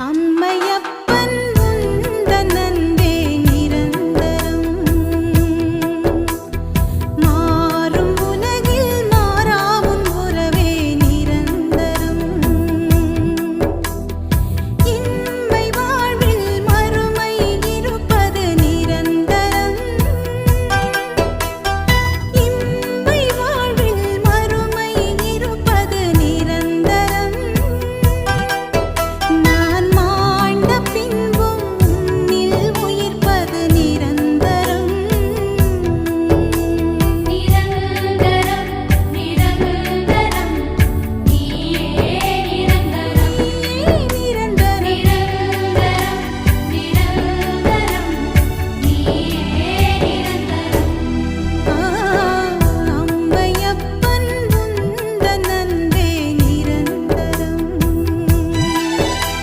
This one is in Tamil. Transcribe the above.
அம்மையே